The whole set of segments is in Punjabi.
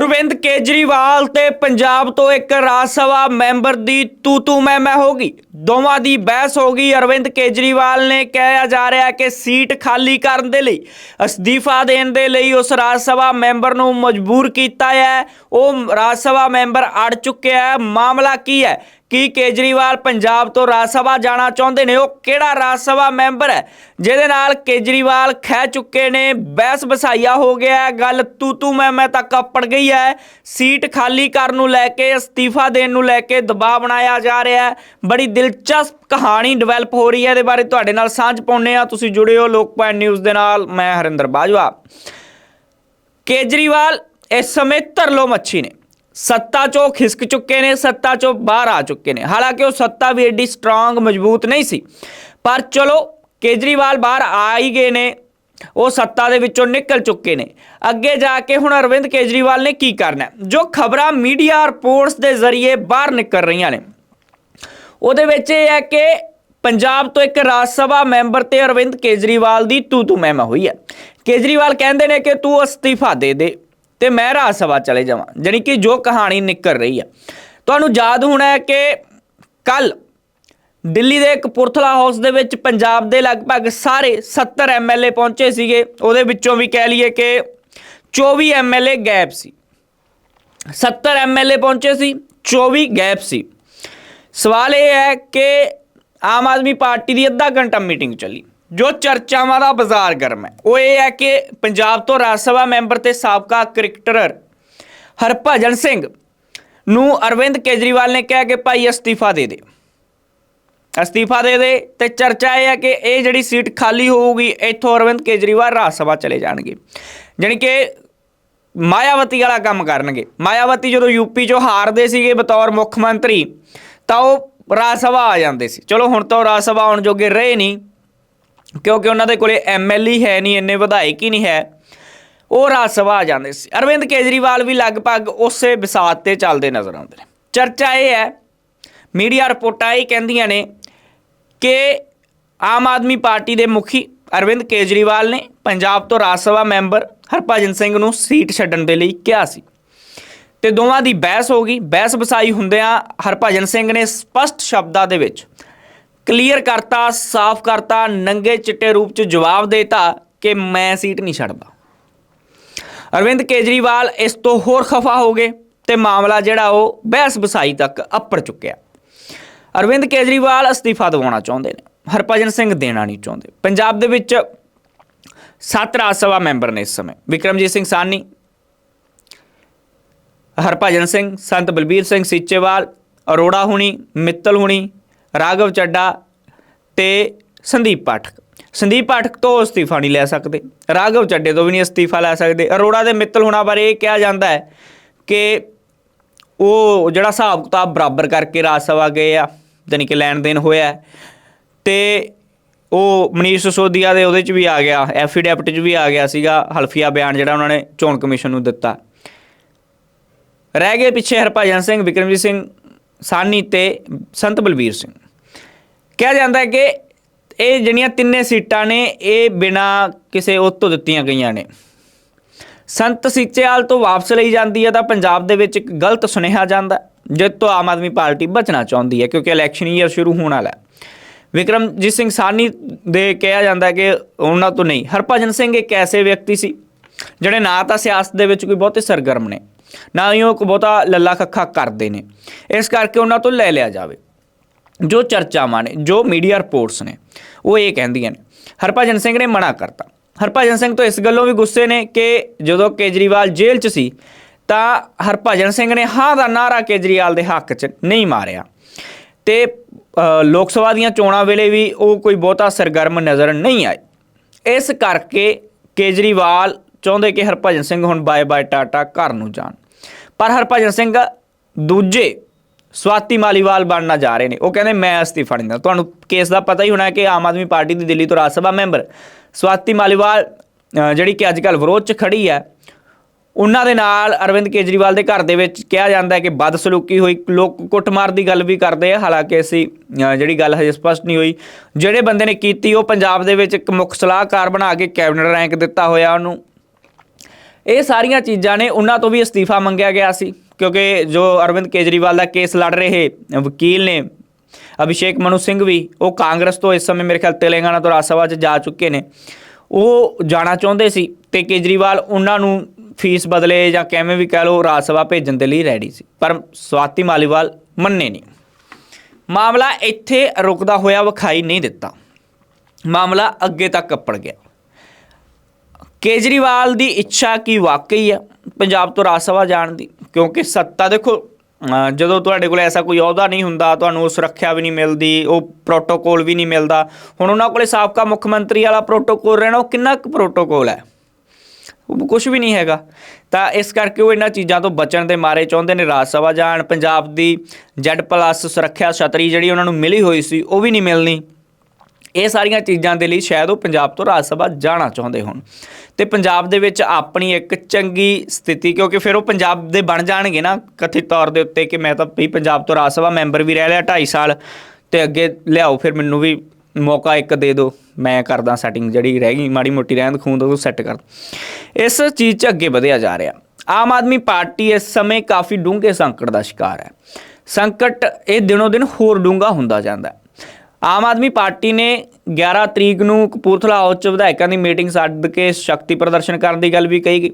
ਅਰਵਿੰਦ ਕੇਜਰੀਵਾਲ ਤੇ ਪੰਜਾਬ ਤੋਂ ਇੱਕ ਰਾਜ ਸਭਾ ਮੈਂਬਰ ਦੀ ਤੂ ਤੂ ਮੈਂ ਮੈਂ ਹੋ ਗਈ। ਦੋਵਾਂ ਦੀ ਬਹਿਸ ਹੋ ਗਈ। ਅਰਵਿੰਦ ਕੇਜਰੀਵਾਲ ਨੇ ਕਿਹਾ ਜਾ ਰਿਹਾ ਕਿ ਸੀਟ ਖਾਲੀ ਕਰਨ ਦੇ ਲਈ, ਅਸਤੀਫਾ ਦੇਣ ਦੇ ਲਈ ਉਸ ਰਾਜ ਸਭਾ ਮੈਂਬਰ ਨੂੰ ਮਜਬੂਰ ਕੀਤਾ ਹੈ। ਉਹ ਰਾਜ ਸਭਾ ਮੈਂਬਰ ਅੜ ਚੁੱਕਿਆ ਹੈ। ਮਾਮਲਾ ਕੀ ਹੈ? ਕੀ ਕੇਜਰੀਵਾਲ ਪੰਜਾਬ ਤੋਂ ਰਾਜ ਸਭਾ ਜਾਣਾ ਚਾਹੁੰਦੇ ਨੇ? ਉਹ ਕਿਹੜਾ ਰਾਜ ਸਭਾ ਮੈਂਬਰ ਹੈ? ਜਿਹਦੇ ਨਾਲ ਕੇਜਰੀਵਾਲ ਖਹਿ ਚੁੱਕੇ ਨੇ, ਬਹਿਸ ਬਸਾਈਆ ਹੋ ਗਿਆ ਗੱਲ ਤੂ ਤੂ ਮੈਂ ਮੈਂ ਤੱਕ ਅੱਪੜ ਗਈ ਹੈ। ਸੀਟ ਖਾਲੀ ਕਰਨ ਨੂੰ ਲੈ ਕੇ, ਅਸਤੀਫਾ ਦੇਣ ਨੂੰ ਲੈ ਕੇ ਦਬਾਅ ਬਣਾਇਆ ਜਾ ਰਿਹਾ ਹੈ। ਬੜੀ ਦਿਲਚਸਪ ਕਹਾਣੀ ਡਿਵੈਲਪ ਹੋ ਰਹੀ ਹੈ। ਇਹਦੇ ਬਾਰੇ ਤੁਹਾਡੇ ਨਾਲ ਸਾਂਝ ਪਾਉਂਦੇ ਆ ਤੁਸੀਂ ਜੁੜੇ ਹੋ ਲੋਕ ਲੋਕਪਾਲ ਨਿਊਜ਼ ਦੇ ਨਾਲ। ਮੈਂ ਹਰਿੰਦਰ ਬਾਜਵਾ। ਕੇਜਰੀਵਾਲ ਇਸ ਸਮੇਂ ਧਰਲੋ ਮੱਛੀ ਨੇ। ਸੱਤਾ ਚੋਂ ਖਿਸਕ ਚੁੱਕੇ ਨੇ, ਸੱਤਾ ਚੋਂ ਬਾਹਰ ਆ ਚੁੱਕੇ ਨੇ। ਹਾਲਾਂਕਿ ਉਹ ਸੱਤਾ ਵੀ ਐਡੀ ਸਟਰੋਂਗ ਮਜ਼ਬੂਤ ਨਹੀਂ ਸੀ। ਪਰ ਚਲੋ, ਕੇਜਰੀਵਾਲ ਬਾਹਰ ਆ ਹੀ ਗਏ ਨੇ। ਉਹ ਸੱਤਾ ਦੇ ਵਿੱਚੋਂ ਨਿਕਲ ਚੁੱਕੇ ਨੇ। ਅੱਗੇ ਜਾ ਕੇ ਹੁਣ ਅਰਵਿੰਦ ਕੇਜਰੀਵਾਲ ਨੇ ਕੀ ਕਰਨਾ ਜੋ ਖਬਰਾਂ ਮੀਡੀਆ ਰਿਪੋਰਟਸ ਦੇ ਜ਼ਰੀਏ ਬਾਹਰ ਨਿਕਲ ਰਹੀਆਂ ਨੇ। ਉਹਦੇ ਵਿੱਚ ਇਹ ਹੈ ਕਿ ਪੰਜਾਬ ਤੋਂ ਇੱਕ ਰਾਜ ਸਭਾ ਮੈਂਬਰ ਤੇ ਅਰਵਿੰਦ ਕੇਜਰੀਵਾਲ ਦੀ ਤੂ ਤੂ ਮਹਿਮਾ ਹੋਈ ਹੈ। ਕੇਜਰੀਵਾਲ ਕਹਿੰਦੇ ਨੇ ਕਿ ਤੂੰ ਅਸਤੀਫਾ ਦੇ ਦੇ। ਤੇ ਮੈਂ ਰਾਜ ਸਭਾ ਚਲੇ ਜਾਵਾਂ। ਜਾਣੀ ਕਿ ਜੋ ਕਹਾਣੀ ਨਿਕਲ ਰਹੀ ਹੈ ਤੁਹਾਨੂੰ ਯਾਦ ਹੋਣਾ ਹੈ ਕਿ ਕੱਲ ਦਿੱਲੀ ਦੇ ਕਪੂਰਥਲਾ ਹਾਊਸ ਦੇ ਵਿੱਚ ਪੰਜਾਬ ਦੇ ਲਗਭਗ ਸਾਰੇ 70 ਐਮਐਲਏ ਪਹੁੰਚੇ ਸੀਗੇ। ਉਹਦੇ ਵਿੱਚੋਂ ਵੀ ਕਹਿ ਲਈਏ ਕਿ 24 ਐਮਐਲਏ ਗੈਪ ਸੀ। 70 ਐਮਐਲਏ ਪਹੁੰਚੇ ਸੀ 24 ਗੈਪ ਸੀ। ਸਵਾਲ ਇਹ ਹੈ ਕਿ ਆਮ ਆਦਮੀ ਪਾਰਟੀ ਦੀ ਅੱਧਾ ਘੰਟਾ ਮੀਟਿੰਗ ਚੱਲੀ। ਜੋ ਚਰਚਾਵਾਂ ਦਾ ਬਾਜ਼ਾਰ ਗਰਮ ਹੈ, ਉਹ ਇਹ ਹੈ ਕਿ ਪੰਜਾਬ ਤੋਂ ਰਾਜ ਸਭਾ ਮੈਂਬਰ ਤੇ ਸਾਬਕਾ ਕ੍ਰਿਕਟਰ ਹਰਭਜਨ ਸਿੰਘ ਨੂੰ ਅਰਵਿੰਦ ਕੇਜਰੀਵਾਲ ਨੇ ਕਿਹਾ ਕਿ ਭਾਈ ਅਸਤੀਫਾ ਦੇ ਦੇ। ਅਸਤੀਫਾ ਦੇ ਦੇ ਤੇ ਚਰਚਾ ਇਹ ਹੈ ਕਿ ਇਹ ਜਿਹੜੀ ਸੀਟ ਖਾਲੀ ਹੋਊਗੀ, ਇੱਥੋਂ ਅਰਵਿੰਦ ਕੇਜਰੀਵਾਲ ਰਾਜ ਸਭਾ ਚਲੇ ਜਾਣਗੇ। ਜਾਣੀ ਕਿ ਮਾਇਆਵਤੀ ਵਾਲਾ ਕੰਮ ਕਰਨਗੇ। ਮਾਇਆਵਤੀ ਜਦੋਂ ਯੂਪੀ ਚੋਂ ਹਾਰਦੇ ਸੀਗੇ ਬਤੌਰ ਮੁੱਖ ਮੰਤਰੀ, ਤਾਂ ਉਹ ਰਾਜ ਸਭਾ ਆ ਜਾਂਦੇ ਸੀ। ਚਲੋ ਹੁਣ ਤਾਂ ਉਹ ਰਾਜ ਸਭਾ ਆਉਣ ਜੋਗੇ ਰਹੇ ਨਹੀਂ। ਕਿਉਂਕਿ ਉਹਨਾਂ ਦੇ ਕੋਲੇ ਐਮਐਲਏ ਹੈ ਨਹੀਂ, ਇੰਨੇ ਵਿਧਾਇਕ ਹੀ ਨਹੀਂ ਹੈ। ਉਹ ਰਾਜ ਸਭਾ ਆ ਜਾਂਦੇ ਸੀ। ਅਰਵਿੰਦ ਕੇਜਰੀਵਾਲ ਵੀ ਲਗਭਗ ਉਸੇ ਵਿਸਾਤ ਤੇ ਚੱਲਦੇ ਨਜ਼ਰ ਆਉਂਦੇ ਨੇ। ਚਰਚਾ ਇਹ ਹੈ, ਮੀਡੀਆ ਰਿਪੋਰਟਾਂ ਇਹ ਕਹਿੰਦੀਆਂ ਨੇ ਕਿ ਆਮ ਆਦਮੀ ਪਾਰਟੀ ਦੇ ਮੁਖੀ ਅਰਵਿੰਦ ਕੇਜਰੀਵਾਲ ਨੇ ਪੰਜਾਬ ਤੋਂ ਰਾਜ ਸਭਾ ਮੈਂਬਰ ਹਰਭਜਨ ਸਿੰਘ ਨੂੰ ਸੀਟ ਛੱਡਣ ਦੇ ਲਈ ਕਿਹਾ ਸੀ। ਤੇ ਦੋਵਾਂ ਦੀ ਬਹਿਸ ਹੋ ਗਈ। ਬਹਿਸ ਵਸਾਈ ਹੁੰਦਿਆਂ ਹਰਭਜਨ ਸਿੰਘ ਨੇ ਸਪਸ਼ਟ ਸ਼ਬਦਾਂ ਦੇ ਵਿੱਚ ਕਲੀਅਰ ਕਰਤਾ, ਸਾਫ਼ ਕਰਤਾ, ਨੰਗੇ ਚਿੱਟੇ ਰੂਪ ਚ ਜਵਾਬ ਦੇਤਾ ਕਿ ਮੈਂ ਸੀਟ ਨਹੀਂ ਛੱਡਦਾ। ਅਰਵਿੰਦ ਕੇਜਰੀਵਾਲ ਇਸ ਤੋਂ ਹੋਰ ਖਫਾ ਹੋ ਗਏ ਤੇ ਮਾਮਲਾ ਜਿਹੜਾ ਉਹ ਬਹਿਸ ਵਸਾਈ ਤੱਕ ਅੱਪੜ ਚੁੱਕਿਆ। ਅਰਵਿੰਦ ਕੇਜਰੀਵਾਲ ਅਸਤੀਫਾ ਦਿਵਾਉਣਾ ਚਾਹੁੰਦੇ ਨੇ, ਹਰਭਜਨ ਸਿੰਘ ਦੇਣਾ ਨਹੀਂ ਚਾਹੁੰਦੇ। ਪੰਜਾਬ ਦੇ ਵਿੱਚ ਸੱਤ ਰਾਜ ਸਭਾ ਮੈਂਬਰ ਨੇ ਇਸ ਸਮੇਂ, ਵਿਕਰਮਜੀਤ ਸਿੰਘ ਸਾਨੀ ਹਰਭਜਨ ਸਿੰਘ, ਸੰਤ ਬਲਬੀਰ ਸਿੰਘ ਸੀਚੇਵਾਲ, ਅਰੋੜਾ ਹੁਣੀ, ਮਿੱਤਲ ਹੁਣੀ ਰਾਘਵ ਚੱਡਾ ਤੇ ਸੰਦੀਪ ਪਾਠਕ। ਸੰਦੀਪ ਪਾਠਕ ਤੋਂ ਅਸਤੀਫਾ ਨਹੀਂ ਲੈ ਸਕਦੇ। ਰਾਘਵ ਚੱਡੇ ਤੋਂ ਵੀ ਨਹੀਂ ਅਸਤੀਫਾ ਲੈ ਸਕਦੇ। ਅਰੋੜਾ ਦੇ ਮਿੱਤਲ ਹੁਣਾ ਬਾਰੇ ਇਹ ਕਿਹਾ ਜਾਂਦਾ ਹੈ ਕਿ ਉਹ ਜਿਹੜਾ ਹਿਸਾਬ ਕਿਤਾਬ ਬਰਾਬਰ ਕਰਕੇ ਰਾਜ ਸਭਾ ਗਏ ਆ, ਜਾਣੀ ਕਿ ਲੈਣ ਦੇਣ ਹੋਇਆ ਹੈ। ਤੇ ਉਹ ਮਨੀਸ਼ ਸੋਦੀਆ ਦੇ ਉਹਦੇ ਚ ਵੀ ਆ ਗਿਆ, ਐਫੀਡੈਪਟ ਚ ਵੀ ਆ ਗਿਆ ਸੀਗਾ, ਹਲਫੀਆ ਬਿਆਨ ਜਿਹੜਾ ਉਹਨਾਂ ਨੇ ਚੋਣ ਕਮਿਸ਼ਨ ਨੂੰ ਦਿੱਤਾ। ਰਹਿ ਗਏ ਪਿੱਛੇ ਹਰਭਜਨ ਸਿੰਘ, ਵਿਕਰਮਜੀਤ ਸਿੰਘ ਸਾਨੀ ਤੇ ਸੰਤ ਬਲਬੀਰ ਸਿੰਘ। ਕਿਹਾ ਜਾਂਦਾ ਹੈ ਕਿ ਇਹ ਜਿਹੜੀਆਂ ਤਿੰਨੇ ਸੀਟਾਂ ਨੇ ਇਹ ਬਿਨਾ ਕਿਸੇ ਉਹ ਦਿੱਤੀਆਂ ਗਈਆਂ ਨੇ। ਸੰਤ ਸੀਚੇਵਾਲ ਤੋਂ ਵਾਪਸ ਲਈ ਜਾਂਦੀ ਹੈ ਤਾਂ ਪੰਜਾਬ ਦੇ ਵਿੱਚ ਇੱਕ ਗਲਤ ਸੁਨੇਹਾ ਜਾਂਦਾ ਹੈ, ਜਿਸ ਤੋਂ ਆਮ ਆਦਮੀ ਪਾਰਟੀ ਬਚਣਾ ਚਾਹੁੰਦੀ ਹੈ ਕਿਉਂਕਿ ਇਲੈਕਸ਼ਨ ਈਅਰ ਸ਼ੁਰੂ ਹੋਣ ਵਾਲਾ ਹੈ। ਵਿਕਰਮਜੀਤ ਸਿੰਘ ਸਾਨੀ ਦੇ ਕਿਹਾ ਜਾਂਦਾ ਕਿ ਉਹਨਾਂ ਤੋਂ ਨਹੀਂ ਹਰਭਜਨ ਸਿੰਘ ਇੱਕ ਐਸੇ ਵਿਅਕਤੀ ਸੀ ਜਿਹੜੇ ਨਾ ਤਾਂ ਸਿਆਸਤ ਦੇ ਵਿੱਚ ਕੋਈ ਬਹੁਤੇ ਸਰਗਰਮ ਨੇ ਨਾ ਹੀ ਉਹ ਕੋਈ ਬਹੁਤਾ ਲੱਲਾ ਖੱਖਾ ਕਰਦੇ ਨੇ। ਇਸ ਕਰਕੇ ਉਹਨਾਂ ਤੋਂ ਲੈ ਲਿਆ ਜਾਵੇ। ਜੋ ਚਰਚਾਵਾਂ ਨੇ, ਜੋ ਮੀਡੀਆ ਰਿਪੋਰਟਸ ਨੇ, ਉਹ ਇਹ ਕਹਿੰਦੀਆਂ ਨੇ, ਹਰਭਜਨ ਸਿੰਘ ਨੇ ਮਨਾ ਕਰਤਾ। ਹਰਭਜਨ ਸਿੰਘ ਤੋਂ ਇਸ ਗੱਲੋਂ ਵੀ ਗੁੱਸੇ ਨੇ ਕਿ ਜਦੋਂ ਕੇਜਰੀਵਾਲ ਜੇਲ੍ਹ 'ਚ ਸੀ, ਤਾਂ ਹਰਭਜਨ ਸਿੰਘ ਨੇ ਹਾਂ ਦਾ ਨਾਰਾ ਕੇਜਰੀਵਾਲ ਦੇ ਹੱਕ 'ਚ ਨਹੀਂ ਮਾਰਿਆ। ਤੇ ਲੋਕ ਸਭਾ ਦੀਆਂ ਚੋਣਾਂ ਵੇਲੇ ਵੀ ਉਹ ਕੋਈ ਬਹੁਤਾ ਸਰਗਰਮ ਨਜ਼ਰ ਨਹੀਂ ਆਏ ਇਸ ਕਰਕੇ ਕੇਜਰੀਵਾਲ ਚਾਹੁੰਦੇ ਕਿ ਹਰਭਜਨ ਸਿੰਘ ਹੁਣ ਬਾਏ ਬਾਏ ਟਾਟਾ ਘਰ ਨੂੰ ਜਾਣ। ਪਰ ਹਰਭਜਨ ਸਿੰਘ ਦੂਜੇ ਸਵਾਤੀ ਮਾਲੀਵਾਲ ਬਣਨਾ ਜਾ ਰਹੇ ਨੇ। ਉਹ ਕਹਿੰਦੇ, ਮੈਂ ਅਸਤੀਫਾ ਨਹੀਂ ਦਿੰਦਾ। ਤੁਹਾਨੂੰ ਕੇਸ ਦਾ ਪਤਾ ਹੀ ਹੋਣਾ ਹੈ ਕਿ ਆਮ ਆਦਮੀ ਪਾਰਟੀ ਦੀ ਦਿੱਲੀ ਤੋਂ ਰਾਜ ਸਭਾ ਮੈਂਬਰ ਸਵਾਤੀ ਮਾਲੀਵਾਲ ਜਿਹੜੀ ਕਿ ਅੱਜ ਕੱਲ੍ਹ ਵਿਰੋਧ 'ਚ ਖੜੀ ਹੈ, ਉਹਨਾਂ ਦੇ ਨਾਲ ਅਰਵਿੰਦ ਕੇਜਰੀਵਾਲ ਦੇ ਘਰ ਦੇ ਵਿੱਚ ਕਿਹਾ ਜਾਂਦਾ ਹੈ ਕਿ ਬਦਸਲੂਕੀ ਹੋਈ। ਲੋਕ ਕੁੱਟਮਾਰ ਦੀ ਗੱਲ ਵੀ ਕਰਦੇ ਆ। ਹਾਲਾਂਕਿ ਅਸੀਂ ਜਿਹੜੀ ਗੱਲ ਹਜੇ ਸਪਸ਼ਟ ਨਹੀਂ ਹੋਈ। ਜਿਹੜੇ ਬੰਦੇ ਨੇ ਕੀਤੀ, ਉਹ ਪੰਜਾਬ ਦੇ ਵਿੱਚ ਇੱਕ ਮੁੱਖ ਸਲਾਹਕਾਰ ਬਣਾ ਕੇ ਕੈਬਨਿਟ ਰੈਂਕ ਦਿੱਤਾ ਹੋਇਆ ਉਹਨੂੰ। ਇਹ ਸਾਰੀਆਂ ਚੀਜ਼ਾਂ ਨੇ, ਉਹਨਾਂ ਤੋਂ ਵੀ ਅਸਤੀਫਾ ਮੰਗਿਆ ਗਿਆ ਸੀ। ਕਿਉਂਕਿ ਜੋ ਅਰਵਿੰਦ ਕੇਜਰੀਵਾਲ ਦਾ ਕੇਸ ਲੜ ਰਹੇ ਵਕੀਲ ਨੇ, ਅਭਿਸ਼ੇਕ ਮਨੂ ਸਿੰਘ ਵੀ, ਉਹ ਕਾਂਗਰਸ ਤੋਂ ਇਸ ਸਮੇਂ ਮੇਰੇ ਖਿਆਲ ਤੇਲੰਗਾਨਾ ਤੋਂ ਰਾਜ ਸਭਾ 'ਚ ਜਾ ਚੁੱਕੇ ਨੇ। ਉਹ ਜਾਣਾ ਚਾਹੁੰਦੇ ਸੀ ਤੇ ਕੇਜਰੀਵਾਲ ਉਹਨਾਂ ਨੂੰ ਫੀਸ ਬਦਲੇ ਜਾਂ ਕਿਵੇਂ ਵੀ ਕਹਿ ਲਓ ਰਾਜ ਸਭਾ ਭੇਜਣ ਦੇ ਲਈ ਰੈਡੀ ਸੀ, ਪਰ ਸਵਾਤੀ ਮਾਲੀਵਾਲ ਮੰਨੇ ਨਹੀਂ। ਮਾਮਲਾ ਇੱਥੇ ਰੁਕਦਾ ਹੋਇਆ ਵਿਖਾਈ ਨਹੀਂ ਦਿੱਤਾ। ਮਾਮਲਾ ਅੱਗੇ ਤੱਕ ਕੱਪੜ ਗਿਆ। ਕੇਜਰੀਵਾਲ ਦੀ ਇੱਛਾ ਕੀ ਵਾਕਈ ਹੈ ਪੰਜਾਬ ਤੋਂ ਰਾਜ ਸਭਾ ਜਾਣ ਦੀ, ਕਿਉਂਕਿ ਸੱਤਾ ਦੇਖੋ ਜਦੋਂ ਤੁਹਾਡੇ ਕੋਲ ਐਸਾ ਕੋਈ ਅਹੁਦਾ ਨਹੀਂ ਹੁੰਦਾ, ਤੁਹਾਨੂੰ ਉਹ ਸੁਰੱਖਿਆ ਵੀ ਨਹੀਂ ਮਿਲਦੀ, ਉਹ ਪ੍ਰੋਟੋਕੋਲ ਵੀ ਨਹੀਂ ਮਿਲਦਾ। ਹੁਣ ਉਹਨਾਂ ਕੋਲੇ ਸਾਬਕਾ ਮੁੱਖ ਮੰਤਰੀ ਵਾਲਾ ਪ੍ਰੋਟੋਕੋਲ ਰਹਿਣਾ, ਉਹ ਕਿੰਨਾ ਕੁ ਪ੍ਰੋਟੋਕੋਲ ਹੈ? ਉਹ ਕੁਝ ਵੀ ਨਹੀਂ ਹੈਗਾ। ਤਾਂ ਇਸ ਕਰਕੇ ਉਹ ਇਹਨਾਂ ਚੀਜ਼ਾਂ ਤੋਂ ਬਚਣ ਦੇ ਮਾਰੇ ਚਾਹੁੰਦੇ ਨੇ ਰਾਜ ਸਭਾ ਜਾਣ, ਪੰਜਾਬ ਦੀ ਜ਼ੈਡ ਪਲੱਸ ਸੁਰੱਖਿਆ ਛਤਰੀ ਜਿਹੜੀ ਉਹਨਾਂ ਨੂੰ ਮਿਲੀ ਹੋਈ ਸੀ, ਉਹ ਵੀ ਨਹੀਂ ਮਿਲਣੀ। ਇਹ ਸਾਰੀਆਂ ਚੀਜ਼ਾਂ ਦੇ ਲਈ ਸ਼ਾਇਦ ਉਹ ਪੰਜਾਬ ਤੋਂ ਰਾਜ ਸਭਾ ਜਾਣਾ ਚਾਹੁੰਦੇ ਹੋਣ। ਤੇ ਪੰਜਾਬ ਦੇ ਵਿੱਚ ਆਪਣੀ ਇੱਕ ਚੰਗੀ ਸਥਿਤੀ, ਕਿਉਂਕਿ ਫਿਰ ਉਹ ਪੰਜਾਬ ਦੇ ਬਣ ਜਾਣਗੇ ਨਾ ਕਥਿਤ ਤੌਰ ਦੇ ਉੱਤੇ ਕਿ ਮੈਂ ਤਾਂ ਵੀ ਪੰਜਾਬ ਤੋਂ ਰਾਜ ਸਭਾ ਮੈਂਬਰ ਵੀ ਰਹਿ ਲਿਆ 2.5 ਸਾਲ ਤੇ ਅੱਗੇ ਲਿਆਓ, ਫਿਰ ਮੈਨੂੰ ਵੀ ਮੌਕਾ ਇੱਕ ਦੇ ਦਿਓ। ਮੈਂ ਕਰਦਾ ਸੈਟਿੰਗ ਜਿਹੜੀ ਰਹਿ ਗਈ, ਮਾੜੀ ਮੋਟੀ ਰਹਿੰਦ ਖੂੰਦ ਉਹ ਸੈੱਟ ਕਰ। ਇਸ ਚੀਜ਼ 'ਚ ਅੱਗੇ ਵਧਿਆ ਜਾ ਰਿਹਾ। ਆਮ ਆਦਮੀ ਪਾਰਟੀ ਇਸ ਸਮੇਂ ਕਾਫੀ ਡੂੰਘੇ ਸੰਕਟ ਦਾ ਸ਼ਿਕਾਰ ਹੈ। ਸੰਕਟ ਇਹ ਦਿਨੋ ਦਿਨ ਹੋਰ ਡੂੰਘਾ ਹੁੰਦਾ ਜਾਂਦਾ ਹੈ। ਆਮ ਆਦਮੀ ਪਾਰਟੀ ਨੇ 11 ਤਰੀਕ ਨੂੰ ਕਪੂਰਥਲਾ ਹਾਊਸ 'ਚ ਵਿਧਾਇਕਾਂ ਦੀ ਮੀਟਿੰਗ ਸੱਦ ਕੇ ਸ਼ਕਤੀ ਪ੍ਰਦਰਸ਼ਨ ਕਰਨ ਦੀ ਗੱਲ ਵੀ ਕਹੀ ਗਈ।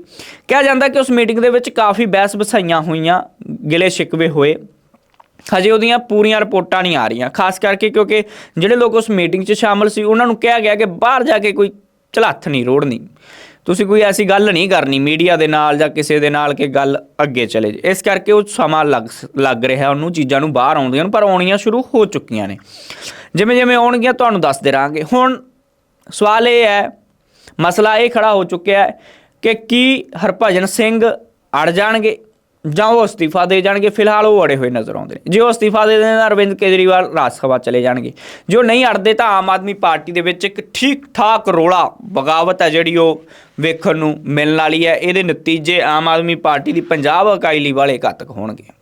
ਕਿਹਾ ਜਾਂਦਾ ਕਿ ਉਸ ਮੀਟਿੰਗ ਦੇ ਵਿੱਚ ਕਾਫੀ ਬਹਿਸ ਬਸਾਈਆਂ ਹੋਈਆਂ ਗਿਲੇ ਸ਼ਿਕਵੇ ਹੋਏ। ਹਜੇ ਉਹਦੀਆਂ ਪੂਰੀਆਂ ਰਿਪੋਰਟਾਂ ਨਹੀਂ ਆ ਰਹੀਆਂ, ਖਾਸ ਕਰਕੇ ਕਿਉਂਕਿ ਜਿਹੜੇ ਲੋਕ ਉਸ ਮੀਟਿੰਗ 'ਚ ਸ਼ਾਮਲ ਸੀ, ਉਹਨਾਂ ਨੂੰ ਕਿਹਾ ਗਿਆ ਕਿ ਬਾਹਰ ਜਾ ਕੇ ਕੋਈ ਝਲੱਥ ਨਹੀਂ ਰੋੜਨੀ ਤੁਸੀਂ ਕੋਈ ਐਸੀ ਗੱਲ ਨਹੀਂ ਕਰਨੀ, ਮੀਡੀਆ ਦੇ ਨਾਲ ਜਾਂ ਕਿਸੇ ਦੇ ਨਾਲ ਕਿ ਗੱਲ ਅੱਗੇ ਚਲੇ ਜੇ ਇਸ ਕਰਕੇ ਉਹ ਸਮਾਂ ਲੱਗ ਲੱਗ ਰਿਹਾ, ਉਹਨੂੰ ਚੀਜ਼ਾਂ ਨੂੰ ਬਾਹਰ ਆਉਂਦੀਆਂ ਨੂੰ, ਪਰ ਆਉਣੀਆਂ ਸ਼ੁਰੂ ਹੋ ਚੁੱਕੀਆਂ ਨੇ। ਜਿਵੇਂ ਜਿਵੇਂ ਆਉਣਗੀਆਂ ਤੁਹਾਨੂੰ ਦੱਸਦੇ ਰਹਾਂਗੇ ਹੁਣ ਸਵਾਲ ਇਹ ਹੈ, ਮਸਲਾ ਇਹ ਖੜਾ ਹੋ ਚੁੱਕਿਆ ਹੈ ਕਿ ਕੀ ਹਰਭਜਨ ਸਿੰਘ ਅੜ ਜਾਣਗੇ ਜਾਂ ਉਹ ਅਸਤੀਫਾ ਦੇ ਜਾਣਗੇ? ਫਿਲਹਾਲ ਉਹ ਅੜੇ ਹੋਏ ਨਜ਼ਰ ਆਉਂਦੇ ਨੇ। ਜੇ ਉਹ ਅਸਤੀਫਾ ਦੇ ਦੇਣ, ਤਾਂ ਅਰਵਿੰਦ ਕੇਜਰੀਵਾਲ ਰਾਜ ਸਭਾ ਚਲੇ ਜਾਣਗੇ। ਜੋ ਨਹੀਂ ਅੜਦੇ, ਤਾਂ ਆਮ ਆਦਮੀ ਪਾਰਟੀ ਦੇ ਵਿੱਚ ਇੱਕ ਠੀਕ ਠਾਕ ਰੋਲਾ ਬਗਾਵਤ ਹੈ, ਜਿਹੜੀ ਉਹ ਵੇਖਣ ਨੂੰ ਮਿਲਣ ਵਾਲੀ ਹੈ। ਇਹਦੇ ਨਤੀਜੇ ਆਮ ਆਦਮੀ ਪਾਰਟੀ ਦੀ ਪੰਜਾਬ ਇਕਾਈ ਲਈ ਵਾਲੇ ਘਾਤਕ ਹੋਣਗੇ।